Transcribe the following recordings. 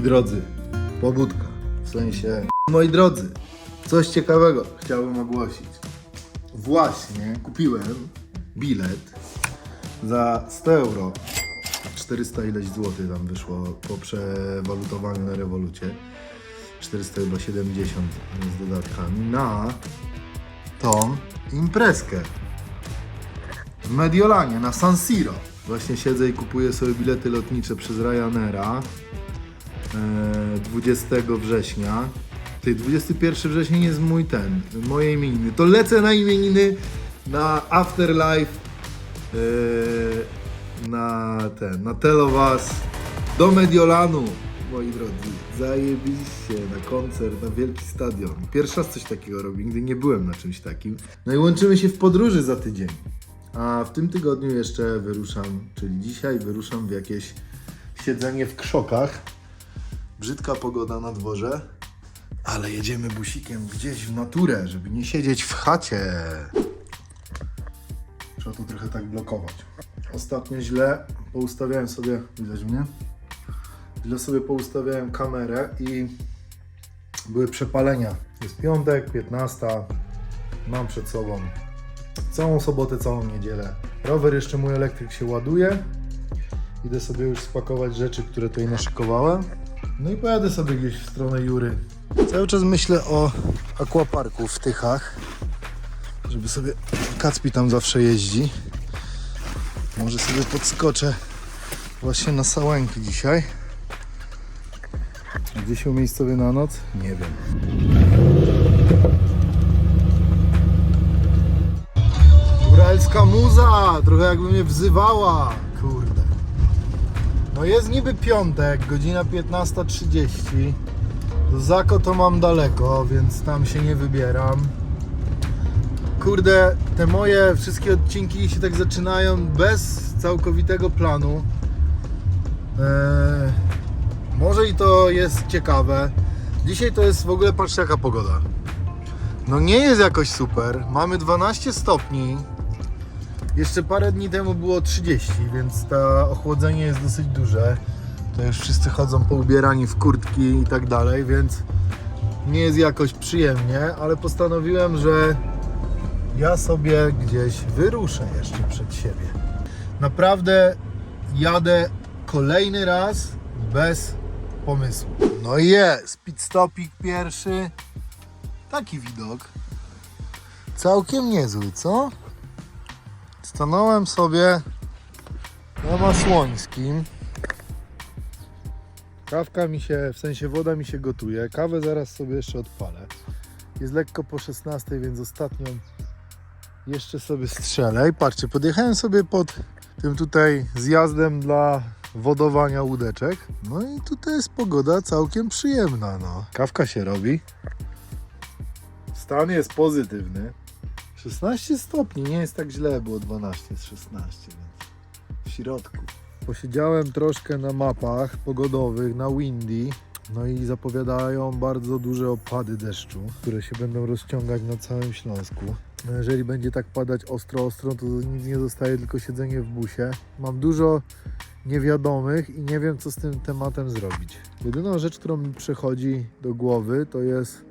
Moi drodzy, pobudka. W sensie, moi drodzy, coś ciekawego chciałbym ogłosić. Właśnie kupiłem bilet za 100 euro. 400 ileś złotych tam wyszło po przewalutowaniu na rewolucie. 400 chyba 70 z dodatkami na tą imprezkę w Mediolanie na San Siro. Właśnie siedzę i kupuję sobie bilety lotnicze przez Ryanaira 20 września. Ty, 21 września jest mój ten, moje imieniny. To lecę na imieniny na Afterlife e, na ten, na Telowas do Mediolanu. Moi drodzy, zajebiście na koncert, na wielki stadion. Pierwszy raz coś takiego robię, nigdy nie byłem na czymś takim. No i łączymy się w podróży za tydzień. A w tym tygodniu jeszcze wyruszam, czyli dzisiaj wyruszam w jakieś siedzenie w krzokach. Brzydka pogoda na dworze, ale jedziemy busikiem gdzieś w naturę, żeby nie siedzieć w chacie. Trzeba tu trochę tak blokować. Ostatnio źle poustawiałem sobie, widać mnie? Źle sobie poustawiałem kamerę i były przepalenia. Jest piątek, 15. Mam przed sobą całą sobotę, całą niedzielę. Rower jeszcze mój elektryk się ładuje. Idę sobie już spakować rzeczy, które tutaj naszykowałem. No i pojadę sobie gdzieś w stronę Jury. Cały czas myślę o aquaparku w Tychach. Żeby sobie Kacpi tam zawsze jeździ. Może sobie podskoczę właśnie na Sałęki dzisiaj. Gdzie się umiejscowię na noc? Nie wiem. Góralska muza! Trochę jakby mnie wzywała. No jest niby piątek, godzina 15.30. Do Zako to mam daleko, więc tam się nie wybieram. Kurde, te moje wszystkie odcinki się tak zaczynają bez całkowitego planu. Eee, może i to jest ciekawe. Dzisiaj to jest w ogóle, patrzcie jaka pogoda. No nie jest jakoś super. Mamy 12 stopni. Jeszcze parę dni temu było 30, więc to ochłodzenie jest dosyć duże. To już wszyscy chodzą poubierani w kurtki i tak dalej, więc nie jest jakoś przyjemnie, ale postanowiłem, że ja sobie gdzieś wyruszę jeszcze przed siebie. Naprawdę jadę kolejny raz bez pomysłu. No i jest, pit stopik pierwszy. Taki widok. Całkiem niezły, co? Stanąłem sobie na Masłońskim. Kawka mi się, w sensie woda mi się gotuje. Kawę zaraz sobie jeszcze odpalę. Jest lekko po 16, więc ostatnią jeszcze sobie strzelę. I patrzcie, podjechałem sobie pod tym tutaj zjazdem dla wodowania łódeczek. No i tutaj jest pogoda całkiem przyjemna, no. Kawka się robi. Stan jest pozytywny. 16 stopni, nie jest tak źle, było 12 jest 16, więc w środku. Posiedziałem troszkę na mapach pogodowych, na windy. No i zapowiadają bardzo duże opady deszczu, które się będą rozciągać na całym Śląsku. No jeżeli będzie tak padać ostro, ostro, to nic nie zostaje, tylko siedzenie w busie. Mam dużo niewiadomych i nie wiem, co z tym tematem zrobić. Jedyną rzecz, którą mi przychodzi do głowy, to jest,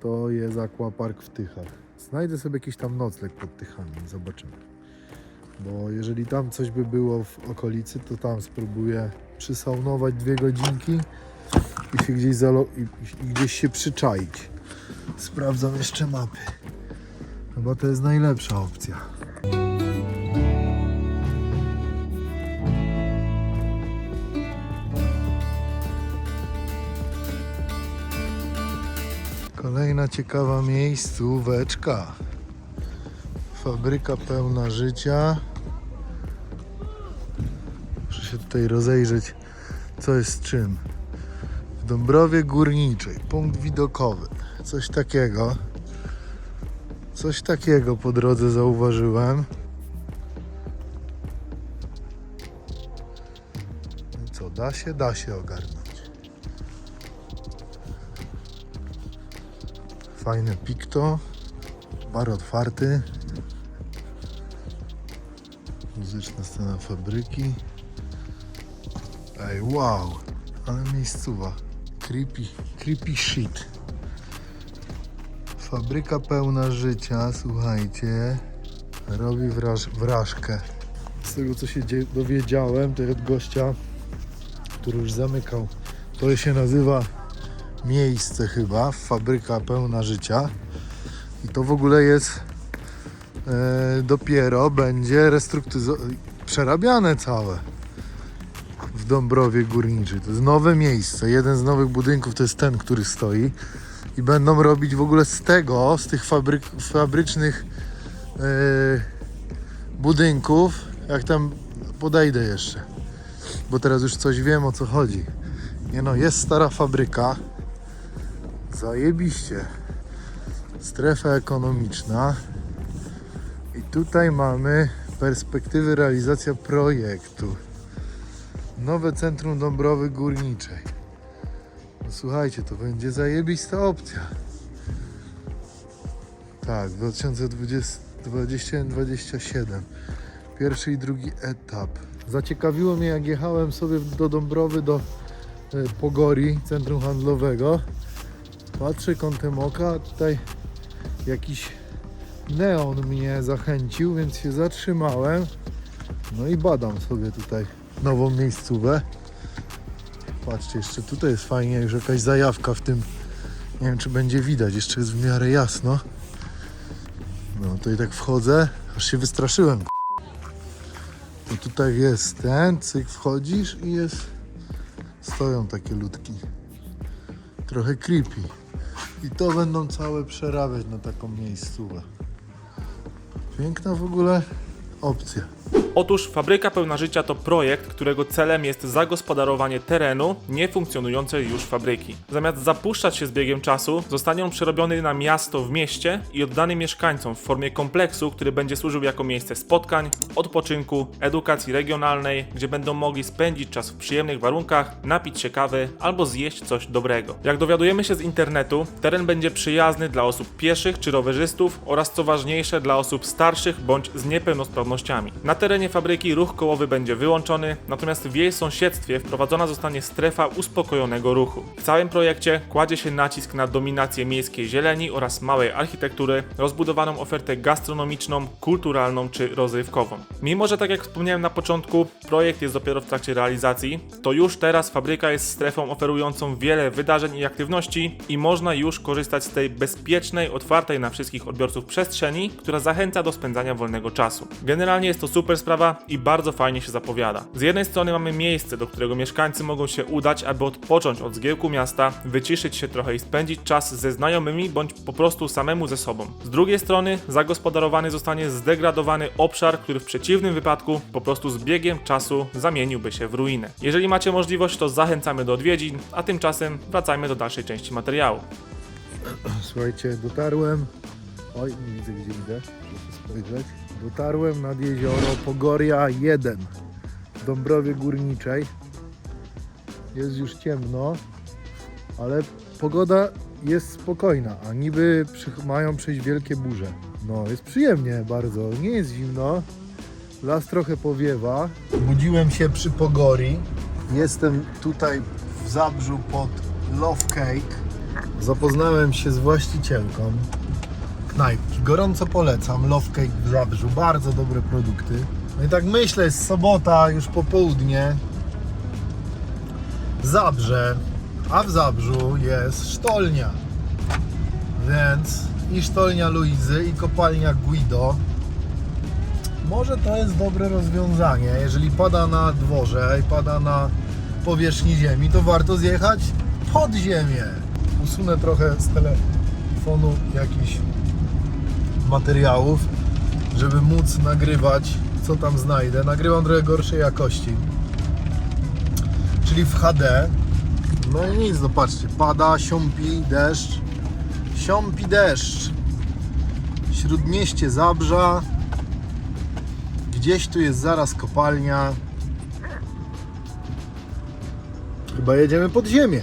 to jest aquapark w Tychach. Znajdę sobie jakiś tam nocleg pod Tychami, zobaczymy. Bo jeżeli tam coś by było w okolicy, to tam spróbuję przysaunować dwie godzinki i się gdzieś, zalo- i, i gdzieś się przyczaić. Sprawdzam jeszcze mapy. Chyba to jest najlepsza opcja. Kolejna ciekawa miejscóweczka. Fabryka pełna życia. Muszę się tutaj rozejrzeć, co jest z czym. W Dąbrowie Górniczej, punkt widokowy. Coś takiego. Coś takiego po drodze zauważyłem. Co, da się? Da się ogarnąć. Fajne pikto. Bar otwarty. Muzyczna scena fabryki. Ej, wow! Ale miejscowa. Creepy, creepy shit. Fabryka pełna życia, słuchajcie. Robi wraż, wrażkę. Z tego co się dowiedziałem, to od gościa, który już zamykał. To się nazywa miejsce chyba, fabryka pełna życia. I to w ogóle jest e, dopiero będzie restrukturyzowane, przerabiane całe w Dąbrowie Górniczej. To jest nowe miejsce. Jeden z nowych budynków to jest ten, który stoi. I będą robić w ogóle z tego, z tych fabryk, fabrycznych e, budynków, jak tam podejdę jeszcze. Bo teraz już coś wiem o co chodzi. Nie no, jest stara fabryka. Zajebiście. Strefa ekonomiczna. I tutaj mamy perspektywy realizacja projektu. Nowe Centrum Dąbrowy Górniczej. No słuchajcie, to będzie zajebista opcja. Tak, 2020-2027. Pierwszy i drugi etap. Zaciekawiło mnie, jak jechałem sobie do Dąbrowy, do e, Pogori, centrum handlowego. Patrzę kątem oka, tutaj jakiś neon mnie zachęcił, więc się zatrzymałem. No i badam sobie tutaj nową miejscówę. Patrzcie, jeszcze tutaj jest fajnie, już jakaś zajawka w tym. Nie wiem, czy będzie widać, jeszcze jest w miarę jasno. No to i tak wchodzę, aż się wystraszyłem. To tutaj jest ten, cyk, wchodzisz i jest. Stoją takie ludki. Trochę creepy. I to będą całe przerabiać na taką miejscówę. Piękna w ogóle opcja. Otóż Fabryka Pełna Życia to projekt, którego celem jest zagospodarowanie terenu niefunkcjonującej już fabryki. Zamiast zapuszczać się z biegiem czasu, zostanie on przerobiony na miasto w mieście i oddany mieszkańcom w formie kompleksu, który będzie służył jako miejsce spotkań, odpoczynku, edukacji regionalnej, gdzie będą mogli spędzić czas w przyjemnych warunkach, napić się kawy albo zjeść coś dobrego. Jak dowiadujemy się z internetu, teren będzie przyjazny dla osób pieszych czy rowerzystów oraz co ważniejsze dla osób starszych bądź z niepełnosprawnościami. Na terenie fabryki ruch kołowy będzie wyłączony, natomiast w jej sąsiedztwie wprowadzona zostanie strefa uspokojonego ruchu. W całym projekcie kładzie się nacisk na dominację miejskiej zieleni oraz małej architektury, rozbudowaną ofertę gastronomiczną, kulturalną czy rozrywkową. Mimo, że tak jak wspomniałem na początku, projekt jest dopiero w trakcie realizacji, to już teraz fabryka jest strefą oferującą wiele wydarzeń i aktywności i można już korzystać z tej bezpiecznej, otwartej na wszystkich odbiorców przestrzeni, która zachęca do spędzania wolnego czasu. Generalnie jest to super sprawa i bardzo fajnie się zapowiada. Z jednej strony mamy miejsce, do którego mieszkańcy mogą się udać, aby odpocząć od zgiełku miasta, wyciszyć się trochę i spędzić czas ze znajomymi bądź po prostu samemu ze sobą. Z drugiej strony zagospodarowany zostanie zdegradowany obszar, który w przeciwnym wypadku po prostu z biegiem czasu zamieniłby się w ruinę. Jeżeli macie możliwość, to zachęcamy do odwiedzin, a tymczasem wracajmy do dalszej części materiału. Słuchajcie, dotarłem. Oj, nie widzę gdzie idę. Muszę spojrzeć. Dotarłem nad jezioro Pogoria 1 w Dąbrowie Górniczej. Jest już ciemno, ale pogoda jest spokojna, a niby przy, mają przyjść wielkie burze. No, jest przyjemnie bardzo, nie jest zimno. Las trochę powiewa. Budziłem się przy Pogori. Jestem tutaj w Zabrzu pod Love Cake. Zapoznałem się z właścicielką knajpki. Gorąco polecam. Love Cake w Zabrzu. Bardzo dobre produkty. No i tak myślę, jest sobota, już popołudnie. Zabrze, a w Zabrzu jest sztolnia. Więc i sztolnia Luizy, i kopalnia Guido. Może to jest dobre rozwiązanie. Jeżeli pada na dworze i pada na powierzchni ziemi, to warto zjechać pod ziemię. Usunę trochę z telefonu jakichś materiałów, żeby móc nagrywać, co tam znajdę. Nagrywam trochę gorszej jakości, czyli w HD. No i nic, no patrzcie, pada, siąpi, deszcz, siąpi deszcz. Śródmieście Zabrza, gdzieś tu jest zaraz kopalnia. Chyba jedziemy pod ziemię.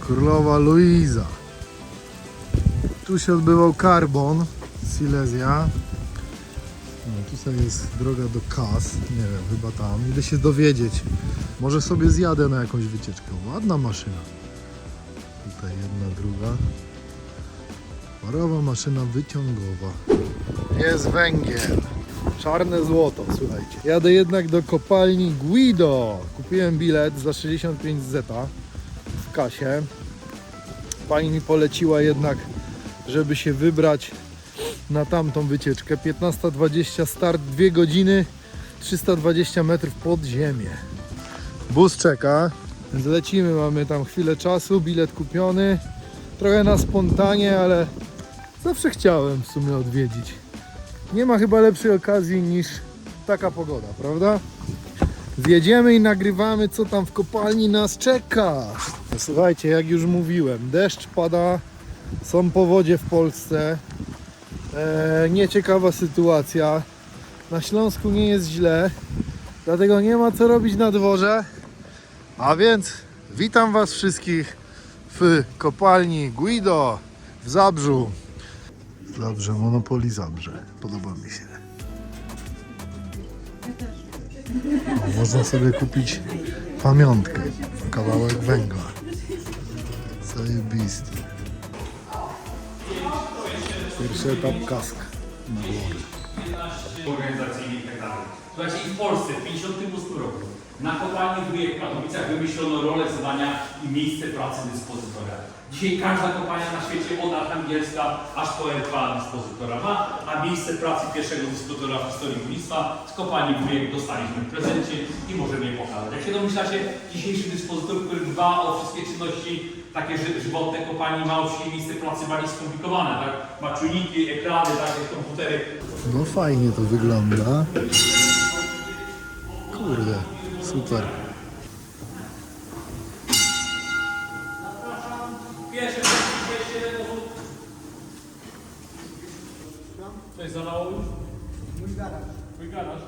Królowa Luiza. Tu się odbywał Carbon, Silesia. Tutaj jest droga do Kas, nie wiem, chyba tam. Idę się dowiedzieć. Może sobie zjadę na jakąś wycieczkę. Ładna maszyna. Tutaj jedna, druga. Parowa maszyna wyciągowa. Jest węgiel. Czarne złoto, słuchajcie. Jadę jednak do kopalni Guido. Kupiłem bilet za 65 zeta w kasie. Pani mi poleciła jednak, żeby się wybrać na tamtą wycieczkę. 15.20 start, 2 godziny, 320 metrów pod ziemię. Bus czeka, więc lecimy, mamy tam chwilę czasu, bilet kupiony. Trochę na spontanie, ale zawsze chciałem w sumie odwiedzić. Nie ma chyba lepszej okazji niż taka pogoda, prawda? Zjedziemy i nagrywamy, co tam w kopalni nas czeka. Słuchajcie, jak już mówiłem, deszcz pada, są powodzie w Polsce. E, nieciekawa sytuacja. Na Śląsku nie jest źle, dlatego nie ma co robić na dworze. A więc witam Was wszystkich w kopalni Guido w Zabrzu. Zabrze, Monopoli Zabrze. Podoba mi się. Można sobie kupić pamiątkę, kawałek węgla. Zajebisty. Pierwszy etap kask na głowie. organizacyjnie i tak dalej. Słuchajcie, i w Polsce w 1958 roku na kopalni w Katowicach wymyślono rolę zadania i miejsce pracy dyspozytora. Dzisiaj każda kopalnia na świecie od Archangielska aż po R2 dyspozytora ma, a miejsce pracy pierwszego dyspozytora w historii górnictwa z kopalni Wujek dostaliśmy w prezencie i możemy je pokazać. Jak się domyślacie, dzisiejszy dyspozytor, który dba o wszystkie czynności takie ży- żywotne kopalni ma oczywiście miejsce pracy bardziej skomplikowane, tak? Ma czujniki, ekrany, tak, jest komputery, No fajnie to wygląda. Kurde, super. Coś zalało już? Mój garaż. Mój garaż.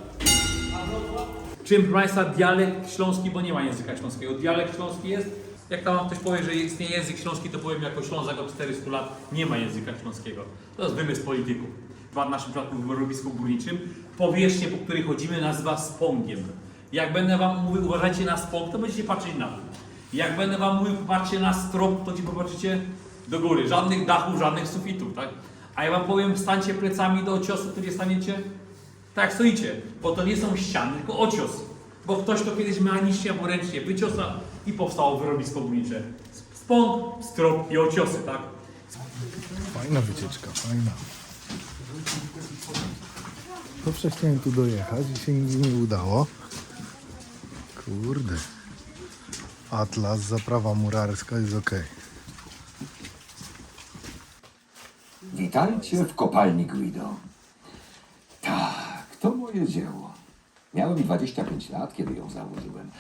Czym, Państwa, dialekt śląski, bo nie ma języka śląskiego. Dialekt śląski jest, jak tam ktoś powie, że istnieje język śląski, to powiem jako Ślązak od 400 lat, nie ma języka śląskiego. To jest wymysł polityków. W naszym przypadku w rowisku górniczym. Powierzchnię, po której chodzimy, nazywa spągiem. Jak będę Wam mówił, uważajcie na spąg, to będziecie patrzeć na dół. Jak będę Wam mówił, patrzcie na strop, to ci popatrzycie do góry. Żadnych dachów, żadnych sufitów, tak? A ja Wam powiem, stańcie plecami do ociosu, to nie staniecie tak stoicie, bo to nie są ściany, tylko ocios. Bo ktoś to kiedyś mechanicznie albo ręcznie wyciosa i powstało wyrobisko górnicze. Spąk, strop i ociosy, tak? Fajna wycieczka, fajna. Zawsze chciałem tu dojechać i się nigdy nie udało. Kurde. Atlas, zaprawa murarska jest ok. Witajcie w kopalni Guido. Tak, to moje dzieło. Miałem 25 lat, kiedy ją założyłem.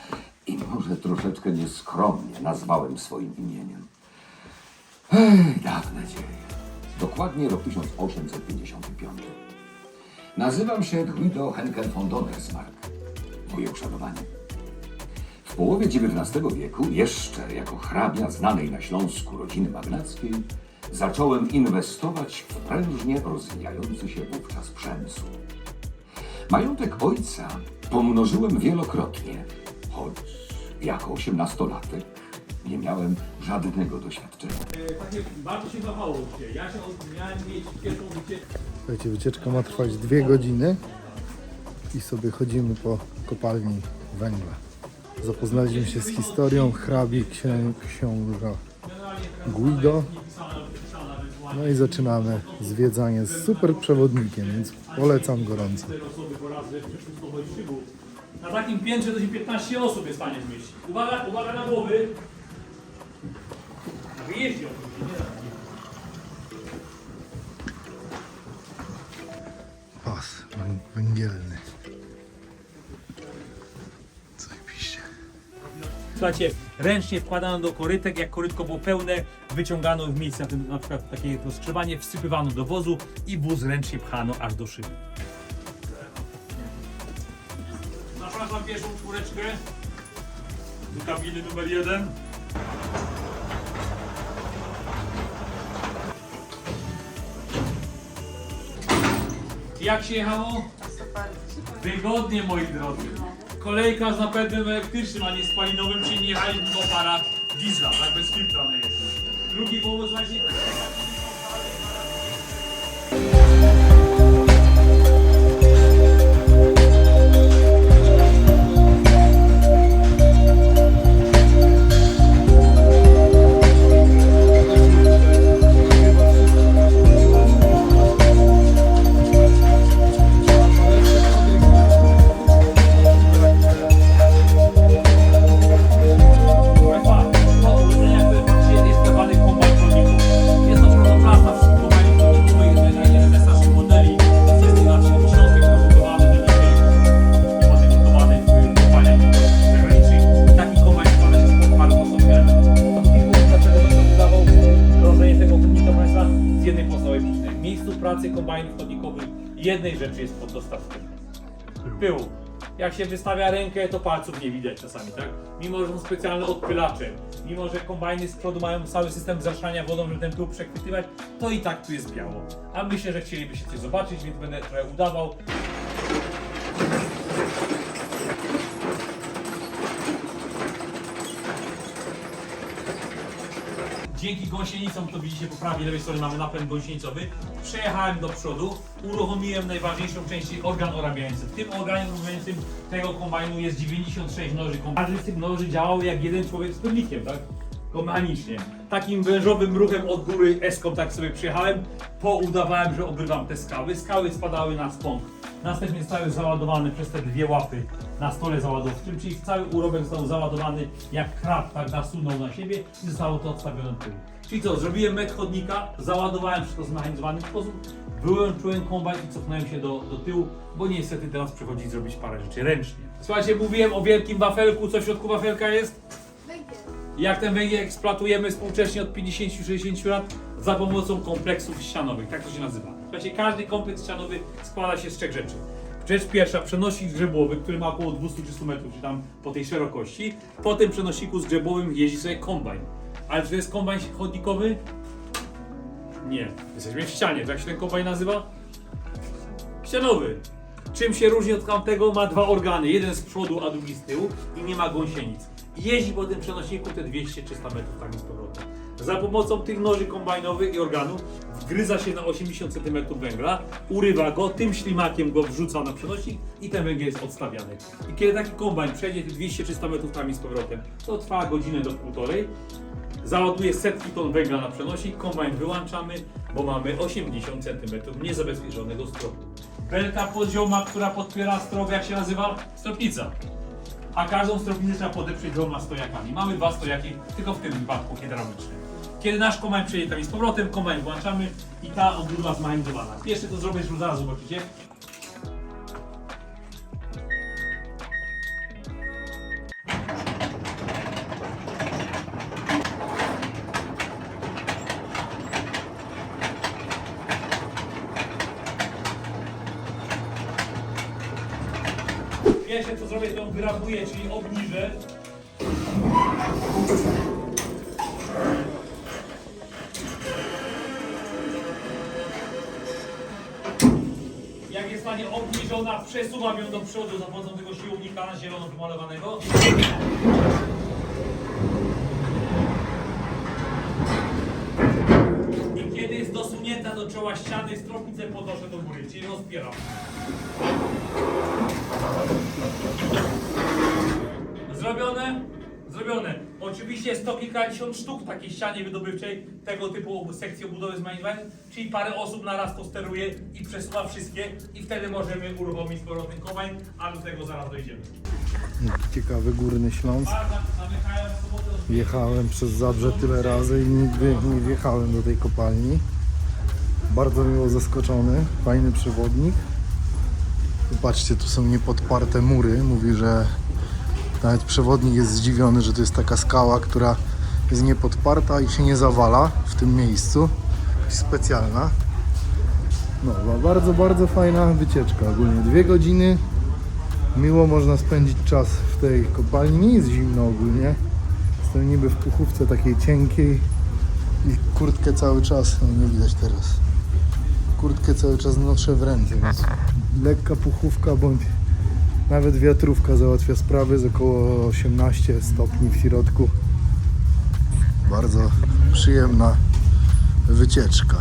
I może troszeczkę nieskromnie nazwałem swoim imieniem. Ej, dawne dzieje. Dokładnie rok 1855. Nazywam się Guido Henkel von Donnersmarck. Moje uszanowanie. W połowie XIX wieku, jeszcze jako hrabia znanej na Śląsku rodziny magnackiej, zacząłem inwestować w prężnie rozwijający się wówczas przemysł. Majątek ojca pomnożyłem wielokrotnie, choć jako osiemnastolatek nie miałem żadnego doświadczenia. Takie bardzo się wahało się. Ja się miałem mieć pierwszą wycieczkę. Słuchajcie, wycieczka ma trwać dwie godziny i sobie chodzimy po kopalni węgla. Zapoznaliśmy się z historią hrabi księ- książa Guido. No i zaczynamy zwiedzanie z super przewodnikiem, więc polecam gorąco. Na takim piętrze to się 15 osób jest w stanie zmieścić. Uwaga, uwaga na głowy. Nie na Pas wę- węgielny. Zajebiście. Słuchajcie, ręcznie wkładano do korytek, jak korytko było pełne, wyciągano w miejsce, na, tym, na przykład takie rozgrzewanie, wsypywano do wozu i wóz ręcznie pchano aż do szyby. Zapraszam pierwszą czwóreczkę do kabiny numer jeden. Jak się jechało? Wygodnie, moi drodzy. Kolejka z napędem elektrycznym, a nie spalinowym, czyli nie jechali w parach diesla, tak bez filtra no na jeden. Drugi powód właśnie... pyłu. Jak się wystawia rękę, to palców nie widać czasami, tak? Mimo, że są specjalne odpylacze, mimo, że kombajny z przodu mają cały system zaszania wodą, żeby ten pył przechwytywać, to i tak tu jest biało. A myślę, że chcielibyście coś zobaczyć, więc będę trochę udawał. Dzięki gąsienicom, to widzicie po prawej lewej stronie mamy napęd gąsienicowy. Przejechałem do przodu, uruchomiłem najważniejszą część, organ orabiający. W tym organie orabiającym tego kombajnu jest 96 noży. Każdy z tych noży działał jak jeden człowiek z turnikiem, tak? Mechanicznie. Takim wężowym ruchem od góry eską tak sobie przyjechałem, poudawałem, że obrywam te skały. Skały spadały na spąk. Następnie zostały załadowane przez te dwie łapy na stole załadowczym, czyli cały urobek został załadowany jak krab, tak nasunął na siebie i zostało to odstawione tył. Czyli co, zrobiłem metr chodnika, załadowałem wszystko w zmechanizowany sposób, wyłączyłem kombajn i cofnąłem się do, do tyłu, bo niestety teraz przychodzi zrobić parę rzeczy ręcznie. Słuchajcie, mówiłem o wielkim wafelku, co w środku wafelka jest? Jak ten węgiel eksploatujemy współcześnie od 50-60 lat za pomocą kompleksów ścianowych, tak to się nazywa. Słuchajcie, każdy kompleks ścianowy składa się z trzech rzeczy. Rzecz pierwsza, przenosik grzebłowy, który ma około 200-300 metrów, czy tam po tej szerokości. Po tym przenosiku zgrzebłowym jeździ sobie kombajn. Ale czy to jest kombajn chodnikowy? Nie. Jesteśmy w ścianie. Jak się ten kombajn nazywa? Ścianowy. Czym się różni od tamtego? Ma dwa organy, jeden z przodu, a drugi z tyłu i nie ma gąsienic. Jeździ po tym przenosiku te 200-300 metrów tak z powrotem. Za pomocą tych noży kombajnowych i organów wgryza się na 80 cm węgla, urywa go, tym ślimakiem go wrzuca na przenosik i ten węgiel jest odstawiany. I kiedy taki kombajn przejdzie te 200-300 metrów tam z powrotem, to trwa godzinę do półtorej. Załaduje setki ton węgla na przenosik, kombajn wyłączamy, bo mamy 80 cm niezabezpieczonego stropu. Belka pozioma, która podpiera strop, jak się nazywa? Stropnica. A każdą stropnicę trzeba podeprzeć dwoma stojakami. Mamy dwa stojaki, tylko w tym wypadku hydraulicznym. Kiedy nasz kombajn przejdzie tam i z powrotem, kombajn włączamy i ta obudwa zmechanizowana. Pierwsze to zrobię, już zaraz zobaczycie. Zrobię, to ją grabuję, czyli obniżę. Jak jest stanie obniżona, przesuwam ją do przodu za pomocą tego siłownika zielono pomalowanego. Dosunięta do czoła ściany, stropnicę podnoszę do góry, czyli rozpieram. Zrobione? Zrobione. Oczywiście jest to kilkadziesiąt sztuk w takiej ścianie wydobywczej tego typu sekcji obudowy zmanipulowanej, czyli parę osób na raz to steruje i przesuwa wszystkie i wtedy możemy uruchomić z powrotem kombajn, a do tego zaraz dojdziemy. Ciekawy Górny Śląsk. Jechałem przez Zabrze tyle razy i nigdy nie wjechałem do tej kopalni. Bardzo miło zaskoczony, fajny przewodnik. Popatrzcie, tu są niepodparte mury. Mówi, że nawet przewodnik jest zdziwiony, że to jest taka skała, która jest niepodparta i się nie zawala w tym miejscu. Specjalna. No, bardzo, bardzo fajna wycieczka. Ogólnie dwie godziny. Miło można spędzić czas w tej kopalni. Nie jest zimno ogólnie. Jestem niby w puchówce takiej cienkiej i kurtkę cały czas, no nie widać teraz. Kurtkę cały czas noszę w ręce, więc lekka puchówka bądź nawet wiatrówka załatwia sprawy z około 18 stopni w środku. Bardzo przyjemna wycieczka.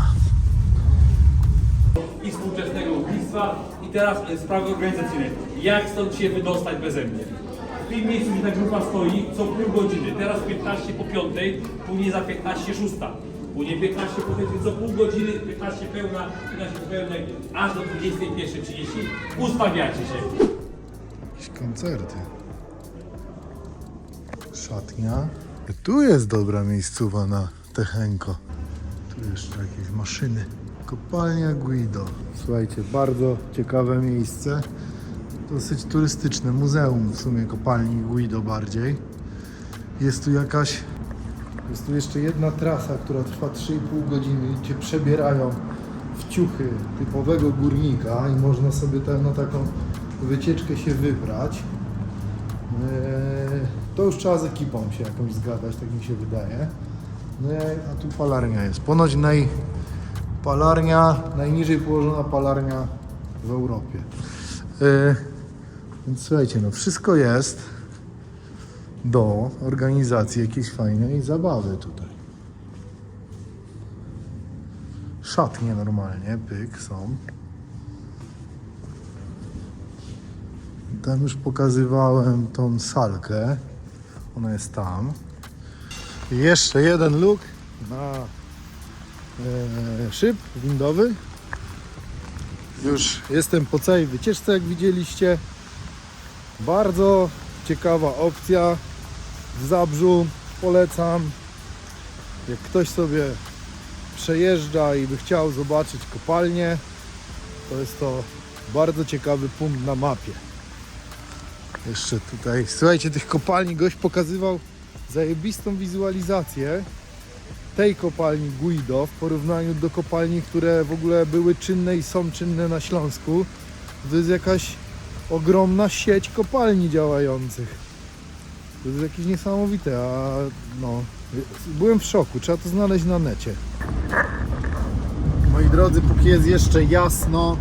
i współczesnego lotnictwa. I teraz e, sprawy organizacyjne. Jak stąd się wydostać beze mnie? W tym miejscu, gdzie ta grupa stoi, co pół godziny. Teraz 15 po 5, później za 15 6. Później 15 po 5, co pół godziny, 15 pełna, 15 po pełnej, aż do 21.30. Ustawiacie się. Jakieś koncerty. Szatnia. Tu jest dobra miejscowa na Techenko. Tu jeszcze jakieś maszyny. Kopalnia Guido. Słuchajcie, bardzo ciekawe miejsce. Dosyć turystyczne. Muzeum w sumie kopalni Guido bardziej. Jest tu jakaś... Jest tu jeszcze jedna trasa, która trwa 3,5 godziny. Cię przebierają w ciuchy typowego górnika i można sobie tam na taką wycieczkę się wybrać. Eee, To już trzeba z ekipą się jakąś zgadać, tak mi się wydaje. No, a tu palarnia jest. Ponoć naj, palarnia, najniżej położona palarnia w Europie. Eee, Więc słuchajcie, no wszystko jest do organizacji jakiejś fajnej zabawy tutaj. Szatnie normalnie, pyk, są. Tam już pokazywałem tą salkę. Ona jest tam. I jeszcze jeden luk na e, szyb windowy. Już jestem po całej wycieczce, jak widzieliście. Bardzo ciekawa opcja w Zabrzu. Polecam. Jak ktoś sobie przejeżdża i by chciał zobaczyć kopalnię, to jest to bardzo ciekawy punkt na mapie. Jeszcze tutaj, słuchajcie, tych kopalni gość pokazywał zajebistą wizualizację tej kopalni Guido w porównaniu do kopalni, które w ogóle były czynne i są czynne na Śląsku. To jest jakaś ogromna sieć kopalni działających. To jest jakieś niesamowite, a no, byłem w szoku, trzeba to znaleźć na necie. Moi drodzy, póki jest jeszcze jasno,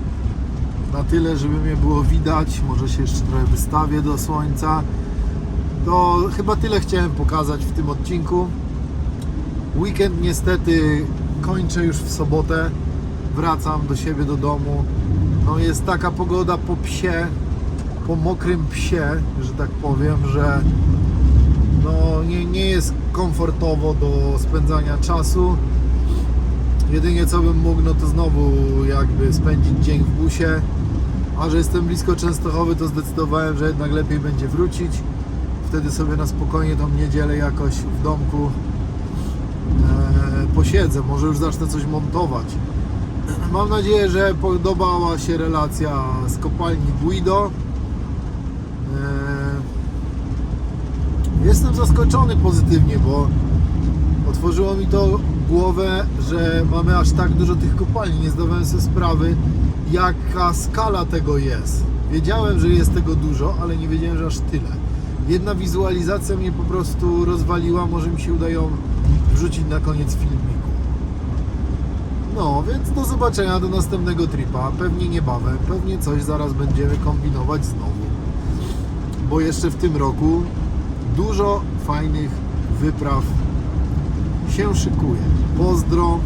na tyle, żeby mnie było widać. Może się jeszcze trochę wystawię do słońca. To chyba tyle chciałem pokazać w tym odcinku. Weekend niestety kończę już w sobotę. Wracam do siebie do domu. No jest taka pogoda po psie, po mokrym psie, że tak powiem, że no nie, nie jest komfortowo do spędzania czasu. Jedynie co bym mógł, no to znowu jakby spędzić dzień w busie. A że jestem blisko Częstochowy, to zdecydowałem, że jednak lepiej będzie wrócić. Wtedy sobie na spokojnie tą niedzielę jakoś w domku e, posiedzę. Może już zacznę coś montować. Mam nadzieję, że podobała się relacja z kopalni Guido. E, jestem zaskoczony pozytywnie, bo otworzyło mi to głowę, że mamy aż tak dużo tych kopalni. Nie zdawałem sobie sprawy, jaka skala tego jest. Wiedziałem, że jest tego dużo, ale nie wiedziałem, że aż tyle. Jedna wizualizacja mnie po prostu rozwaliła, może mi się uda ją wrzucić na koniec filmiku. No, więc do zobaczenia do następnego tripa. Pewnie niebawem, pewnie coś zaraz będziemy kombinować znowu. Bo jeszcze w tym roku dużo fajnych wypraw się szykuje. Pozdro,